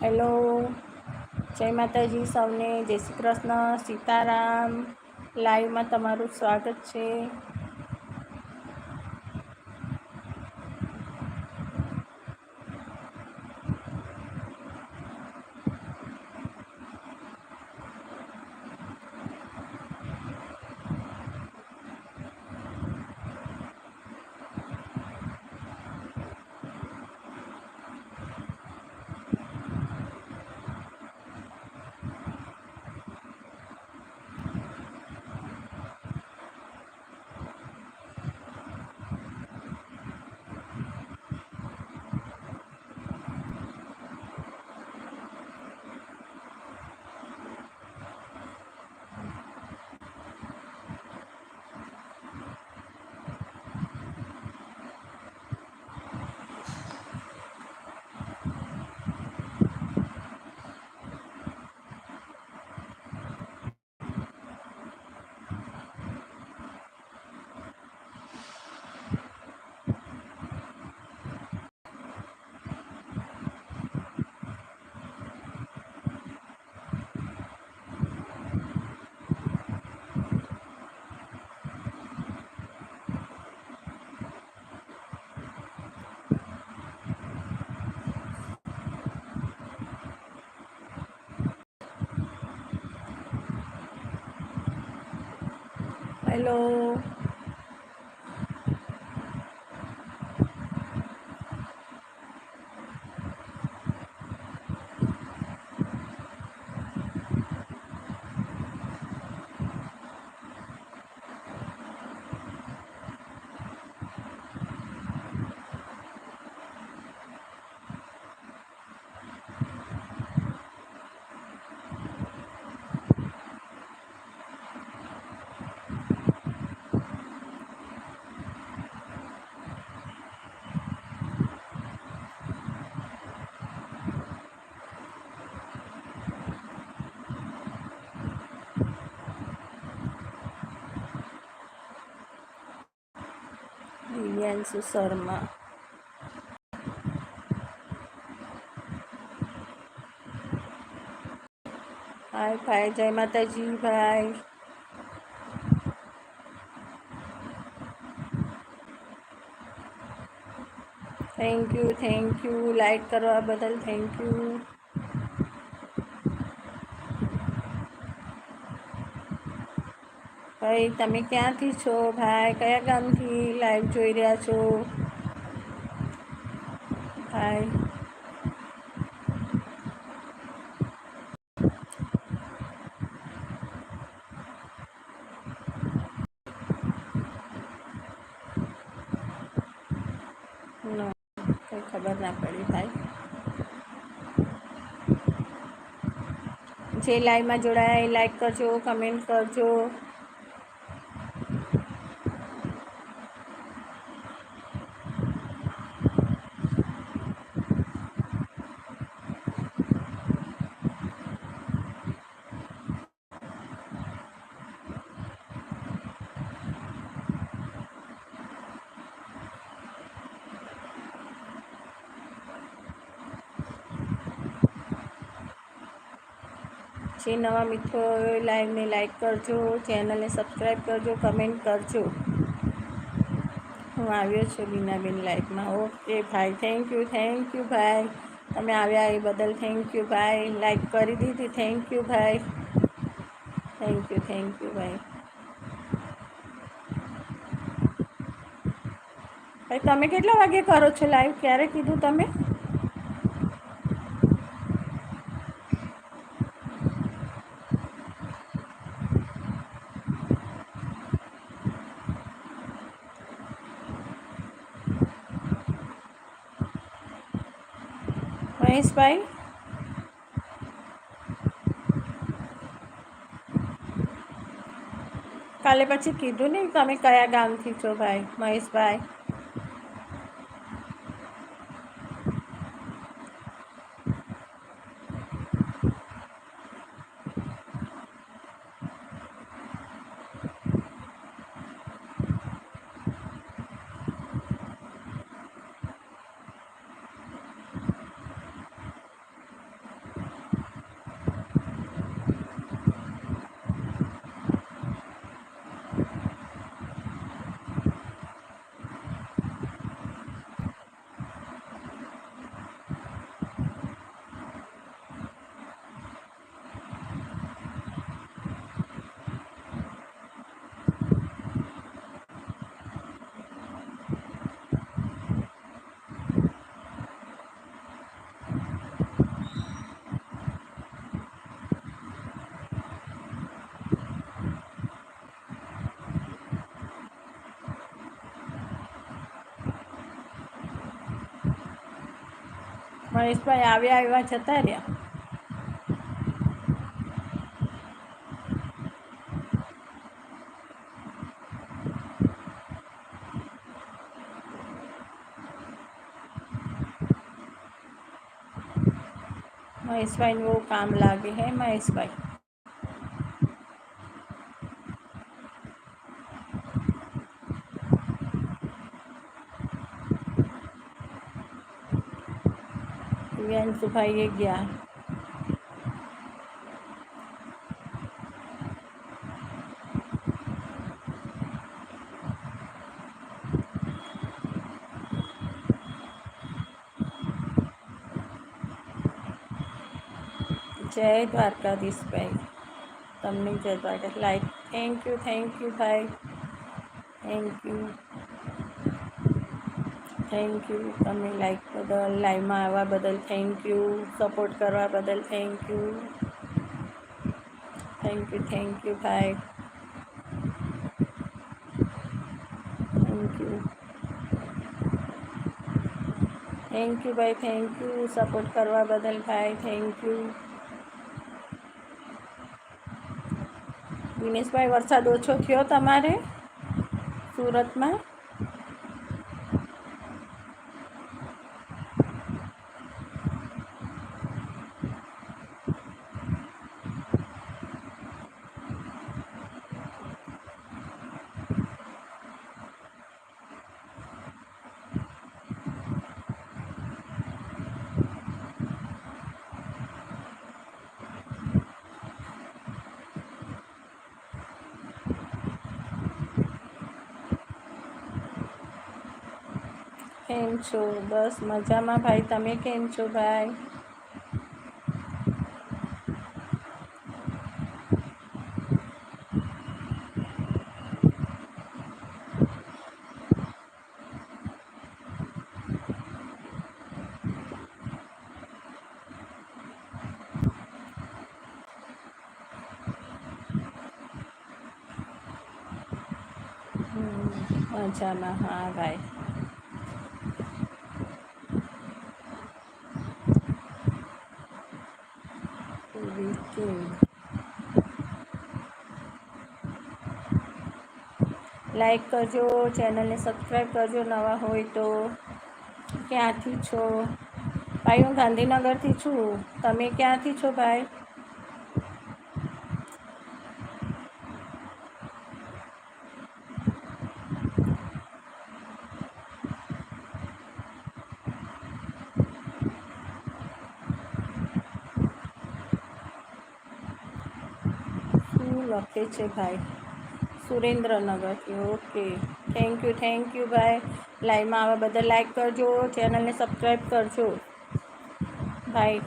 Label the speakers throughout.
Speaker 1: Hello જય માતાજી સૌને જય શ્રી કૃષ્ણ સીતારામ લાઈવમાં તમારું સ્વાગત છે Hello. दिव्यांशु शर्मा हाय भाई जय माता जी भाई thank you thank you like करवा बदल थैंक यू ભાઈ તમે ક્યાંથી છો ભાઈ કયા ગામથી લાઈવ જોઈ રહ્યા છો ભાઈ ખબર ના પડી ભાઈ જે લાઈવમાં જોડાયા એ લાઈક કરજો કમેન્ટ કરજો જે નવા મિત્રો લાઈવને લાઈક કરજો ચેનલને સબસ્ક્રાઈબ કરજો કમેન્ટ કરજો હું આવ્યો છું બીનાબેન લાઈફમાં ઓકે ભાઈ થેન્ક યુ થેન્ક યુ ભાઈ તમે આવ્યા એ બદલ થેન્ક યુ ભાઈ લાઈક કરી દીધી થેન્ક યુ ભાઈ થેન્ક યુ થેન્ક યુ ભાઈ ભાઈ તમે કેટલા વાગે કરો છો લાઈવ ક્યારે કીધું તમે મહેશભાઈ કાલે પછી કીધું ને તમે કયા ગામથી છો ભાઈ મહેશભાઈ મહેશભાઈ આવ્યા એવા જતા રહ્યા महेश भाई वो काम लागे है महेश भाई गया अंशु भाई ये गया जय द्वारका दिस भाई तमने जय Dwarka like thank you thank you भाई थैंक यू थैंक यू तब लाइक बदल लाइव में आवा बदल थैंक यू सपोर्ट करने बदल thank you thank you thank you भाई थैंक यू थैंक यू भाई थैंक यू सपोर्ट करने बदल भाई थैंक यू दिनेश भाई वरसाद ओछो थो तेरे सूरत में કેમ છો બસ મજામાં ભાઈ તમે કેમ છો ભાઈ મજામાં હા ભાઈ લાઈક કરજો ચેનલને સબસ્ક્રાઈબ કરજો નવા હોય તો ક્યાંથી છો ભાઈ હું ગાંધીનગરથી છું તમે ક્યાંથી છો ભાઈ ઓકે છે ભાઈ સુરેન્દ્રનગરથી okay thank you thank you ભાઈ લાઈવમાં આવવા બધા લાઈક કરજો ચેનલને સબસ્ક્રાઈબ કરજો ભાઈ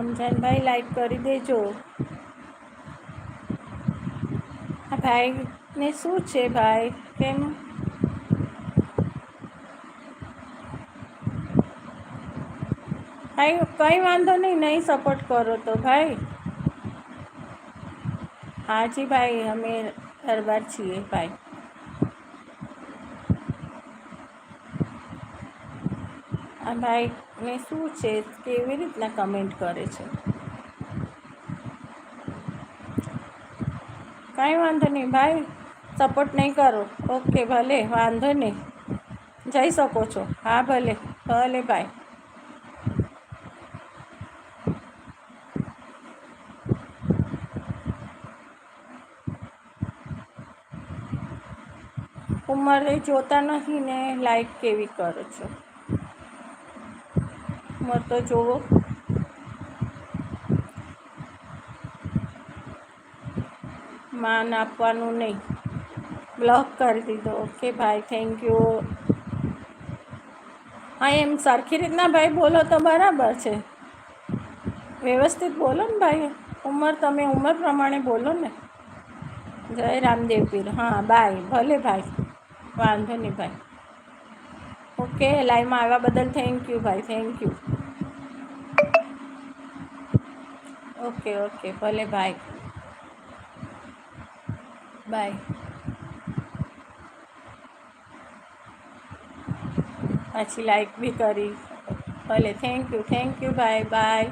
Speaker 1: રમજાનભાઈ લાઈક કરી દેજો આ ભાઈને શું છે ભાઈ કેમ ભાઈ કંઈ વાંધો નહીં નહીં સપોર્ટ કરો તો ભાઈ હાજી ભાઈ અમે દરબાર છીએ ભાઈ આ બાઇકને શું છે કેવી રીતના કમેન્ટ કરે છે કાંઈ વાંધો નહીં ભાઈ સપોર્ટ નહીં કરો ઓકે ભલે વાંધો નહીં જઈ શકો છો હા ભલે ભલે ભાઈ ઉંમરે જોતા નથી ને લાઈક કેવી કરો છો મળતો જોવો માન આપવાનું નહીં બ્લોક કરી દીધો ઓકે ભાઈ થેન્ક યુ હા એમ સરખી રીતના ભાઈ બોલો તો બરાબર છે વ્યવસ્થિત બોલો ને ભાઈ ઉંમર તમે ઉંમર પ્રમાણે બોલો ને જય રામદેવ પીર હા બાય ભલે ભાઈ વાંધો નહીં ભાઈ ओके लाइव में आया बदल थैंक यू भाई थैंक यू ओके ओके भले भाई बाय अच्छी लाइक भी करी भले thank you thank you bye bye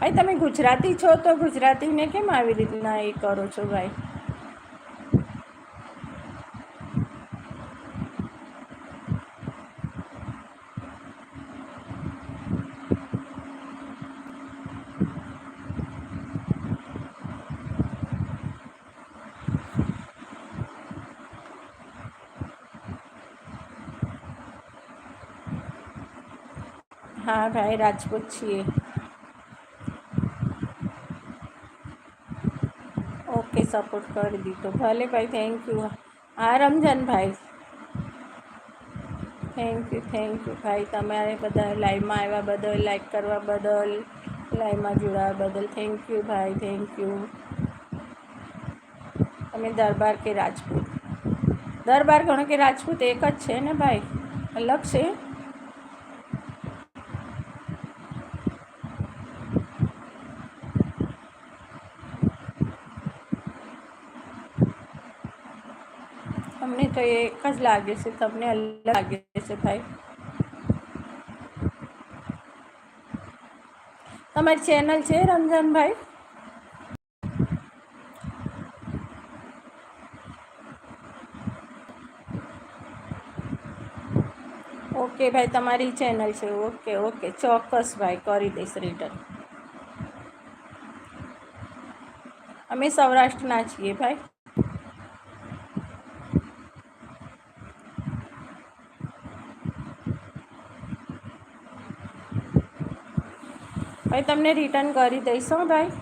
Speaker 1: भाई तब गुजराती छो तो गुजराती ने कम आ रीतना करो छो भाई આ ભાઈ રાજપૂત છે ઓકે સપોર્ટ કરી દીધો ભલે ભાઈ થેન્ક્યુ આરમજન ભાઈ થેન્ક્યુ થેન્ક્યુ ભાઈ તમારે બધાય લાઈવ માં આયા બદલ લાઈક કરવા બદલ લાઈવ માં જોડાવા બદલ થેન્ક્યુ ભાઈ થેન્ક્યુ અમે દરબાર કે રાજપૂત દરબાર ઘણો કે રાજપૂત એક જ છે ને ભાઈ અલગ છે सरखज लगे तमने अलग लगे भाई तमारी चेनल छे रमजान भाई ओके भाई तमारी चेनल छे ओके ओके चौक्स भाई करी दईस रिटर्न अमे सौराष्ट्र छे भाई ભાઈ તમને રિટર્ન કરી દઈશ હો ભાઈ